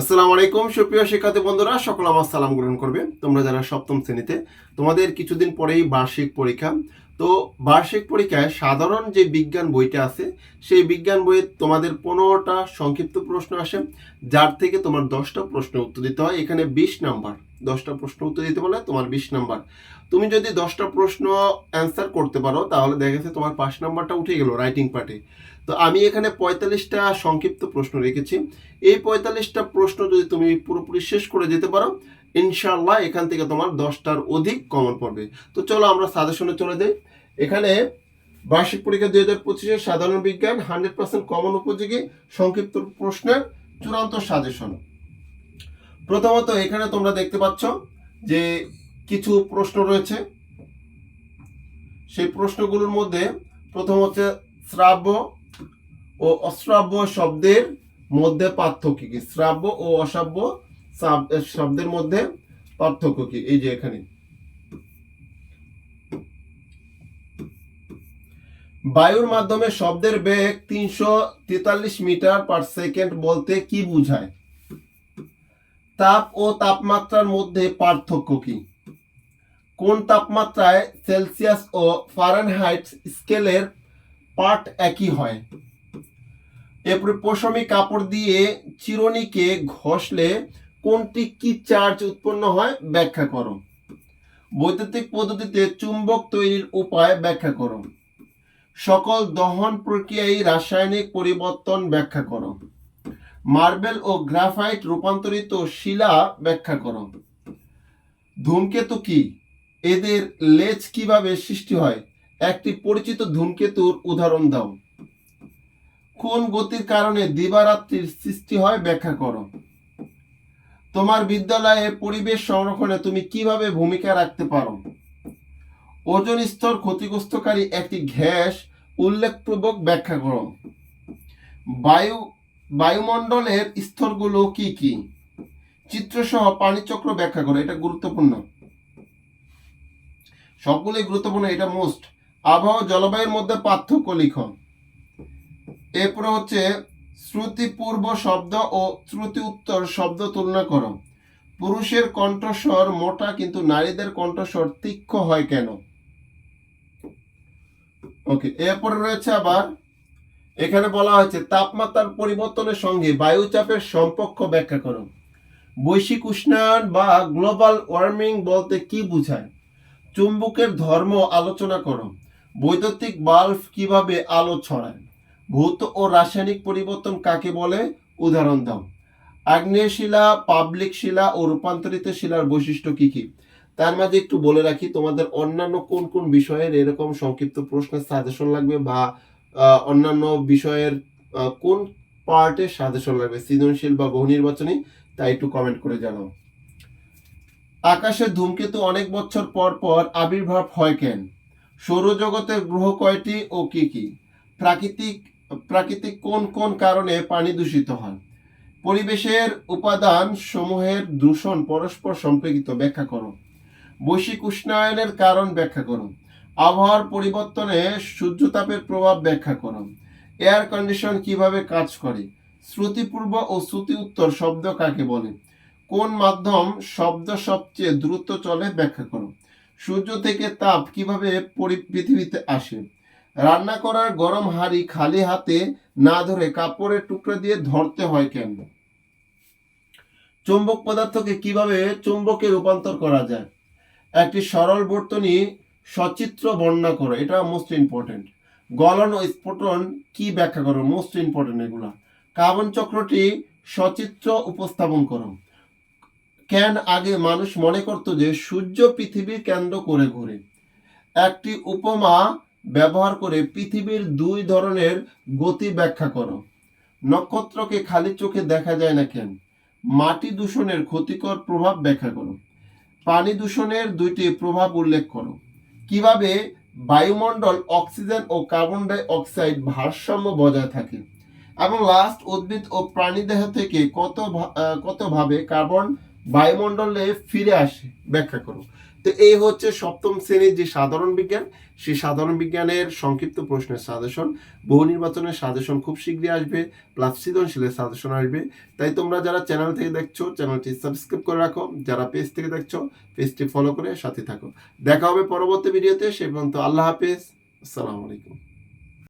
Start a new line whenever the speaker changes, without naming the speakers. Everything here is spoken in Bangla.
আসসালামু আলাইকুম, সুপ্রিয় শিক্ষার্থী বন্ধুরা, সকল আমার সালাম গ্রহণ করবে তোমরা যারা সপ্তম শ্রেণীতে, তোমাদের কিছুদিন পরেই বার্ষিক পরীক্ষা তো বার্ষিক পরীক্ষায় সাধারণ যে বিজ্ঞান বইটা আছে, সেই বিজ্ঞান বইয়ে তোমাদের পনেরোটা সংক্ষিপ্ত প্রশ্ন আসে, যার থেকে তোমার দশটা প্রশ্ন উত্তর দিতে হয়। এখানে বিশ নাম্বার, দশটা প্রশ্ন উত্তর দিতে বলে তোমার বিশ নাম্বার। তুমি যদি দশটা প্রশ্ন অ্যান্সার করতে পারো, তাহলে দেখা গেছে তোমার পাঁচ নাম্বারটা উঠে গেল রাইটিং পার্টে তো আমি এখানে পঁয়তাল্লিশটা সংক্ষিপ্ত প্রশ্ন রেখেছি। এই পঁয়তাল্লিশটা প্রশ্ন যদি তুমি পুরোপুরি শেষ করে যেতে পারো ইনশাল্লাহ এখান থেকে তোমার দশটার অধিক কমন পড়বে। তো চলো আমরা সাজেশনে চলে যাই। এখানে বার্ষিক পরীক্ষা দুই হাজার পঁচিশের সাধারণ বিজ্ঞান হান্ড্রেড পার্সেন্ট কমন উপযোগী সংক্ষিপ্ত প্রশ্নের চূড়ান্ত সাজেশন প্রথমত এখানে তোমরা দেখতে পাচ্ছ যে কিছু প্রশ্ন রয়েছে। সেই প্রশ্নগুলোর মধ্যে প্রথম হচ্ছে শ্রাব্য ও অশ্রাব্য শব্দের মধ্যে পার্থক্য কি? শ্রাব্য ও অশ্রাব্য শব্দের মধ্যে পার্থক্য কি? এই যে এখানে। বায়ুর মাধ্যমে শব্দের বেগ তিনশো তেতাল্লিশ মিটার পার সেকেন্ড বলতে কি বোঝায়? তাপ ও তাপমাত্রার মধ্যে পার্থক্য কি? কোন তাপমাত্রায় সেলসিয়াস ও ফারেনহাইট স্কেলের পার্ট একই হয়? এরপরে পশমি কাপড় দিয়ে চিরুনিকে ঘষলে কোনটি কি চার্জ উৎপন্ন হয়? ব্যাখ্যা করো। বৈদ্যুতিক পদ্ধতিতে চুম্বক তৈরির উপায় ব্যাখ্যা করো। সকল দহন প্রক্রিয়ায় রাসায়নিক পরিবর্তন ব্যাখ্যা করো। মার্বেল ও গ্রাফাইট রূপান্তরিত শিলা ব্যাখ্যা করো। ধূমকেতু কি? এদের লেজ কীভাবে সৃষ্টি হয়? একটি পরিচিত ধূমকেতুর উদাহরণ দাও। কোন গতির কারণে দিবারাত্রির সৃষ্টি হয় ব্যাখ্যা করো। তোমার বিদ্যালয়ে পরিবেশ সংরক্ষণে তুমি কীভাবে ভূমিকা রাখতে পারো? ওজন স্তর ক্ষতিগ্রস্তকারী একটি গ্যাস উল্লেখপূর্বক ব্যাখ্যা করো। বায়ু, বায়ুমণ্ডলের স্তরগুলো কি কি? চিত্রসহ পানিচক্র ব্যাখ্যা করো, এটা গুরুত্বপূর্ণ। সবগুলোই গুরুত্বপূর্ণ, এটা মোস্ট আবহাওয়া জলবায়ুর মধ্যে পার্থক্য লিখন এরপরে হচ্ছে শ্রুতি পূর্ব শব্দ ও শ্রুতি উত্তর শব্দ তুলনা করো। পুরুষের কণ্ঠস্বর মোটা, কিন্তু নারীদের কণ্ঠস্বর তীক্ষ্ণ হয় কেন? ওকে, এরপরে রয়েছে আবার, এখানে বলা হয়েছে, তাপমাত্রার পরিবর্তনের সঙ্গে বায়ুচাপের সম্পর্ক ব্যাখ্যা করো। বৈশ্বিক উষ্ণায়ন বা গ্লোবাল ওয়ার্মিং বলতে কি বোঝায়? চুম্বকের ধর্ম আলোচনা করো। বৈদ্যুতিক বাল্ব কীভাবে আলো ছড়ায়? ভৌত ও রাসায়নিক পরিবর্তন কাকে বলে? উদাহরণ দাও। আগ্নেয় শিলা পাবলিক শিলা ও রূপান্তরিত শিলার বৈশিষ্ট্য কি কি? তার মাঝে একটু বলে রাখি, তোমাদের অন্যান্য কোন কোন বিষয়ের এরকম সংক্ষিপ্ত প্রশ্নের সাজেশন লাগবে বা অন্যান্য বিষয়ের কোন পার্টের সাজেশন লাগবে? সৃজনশীল বা বহু নির্বাচনী তাই একটু কমেন্ট করে জানাও। আকাশে ধূমকেতু অনেক বছর পর পর আবির্ভাব হয় কেন? সৌরজগতের গ্রহ কয়টি ও কি কি? প্রাকৃতিক প্রাকৃতিক কোন কোন কারণে পানি দূষিত হয়? পরিবেশের উপাদান সমূহের দূষণ পরস্পর সম্পর্কিত ব্যাখ্যা করো। বৈশ্বিক উষ্ণায়নের কারণ ব্যাখ্যা করো। আবহাওয়ার পরিবর্তনে সূর্যতাপের প্রভাব ব্যাখ্যা করো। এয়ার কন্ডিশন কীভাবে কাজ করে? শ্রুতিপূর্ব ও শ্রুতি উত্তর শব্দ কাকে বলে? কোন মাধ্যম শব্দ সবচেয়ে দ্রুত চলে ব্যাখ্যা করো। সূর্য থেকে তাপ কীভাবে পৃথিবীতে আসে? রান্না করার গরম হাঁড়ি খালি হাতে না ধরে কাপড়ের টুকরো দিয়ে ধরতে হয় কেন? চুম্বক পদার্থকে কীভাবে চুম্বকে রূপান্তর করা যায়? একটি সরল বর্তনী সচিত্র বর্ণনা করো, এটা মোস্ট ইম্পর্টেন্ট গলন ও স্ফোটন কি ব্যাখ্যা করো? মোস্ট ইম্পর্টেন্ট এগুলা। কার্বন চক্রটি সচিত্র উপস্থাপন করো। কেন আগে মানুষ মনে করত যে সূর্য পৃথিবীর কেন্দ্র করে ঘুরে? একটি উপমা ব্যবহার করে পৃথিবীর দুই ধরনের গতি ব্যাখ্যা করো। নক্ষত্রকে খালি চোখে দেখা যায় না কেন? মাটি দূষণের ক্ষতিকর প্রভাব ব্যাখ্যা করো। পানি দূষণের দুইটি প্রভাব উল্লেখ করো। কীভাবে বায়ুমণ্ডল অক্সিজেন ও কার্বন ডাই অক্সাইড ভারসাম্য বজায় থাকে? এবং লাস্ট উদ্ভিদ ও প্রাণীদেহ থেকে কত কতভাবে কার্বন বায়ুমণ্ডলে ফিরে আসে? ব্যাখ্যা করো। তো এই হচ্ছে সপ্তম শ্রেণির যে সাধারণ বিজ্ঞান, সেই সাধারণ বিজ্ঞানের সংক্ষিপ্ত প্রশ্নের সাজেশন। বহু নির্বাচনের সাজেশন খুব শীঘ্রই আসবে, প্লাস সৃজনশীলের সাজেশন আসবে। তাই তোমরা যারা চ্যানেল থেকে দেখছ, চ্যানেলটি সাবস্ক্রাইব করে রাখো। যারা পেজ থেকে দেখছ, পেজটি ফলো করে সাথে থাকো। দেখা হবে পরবর্তী ভিডিওতে, সে পর্যন্ত আল্লাহ হাফেজ। আসসালামু আলাইকুম।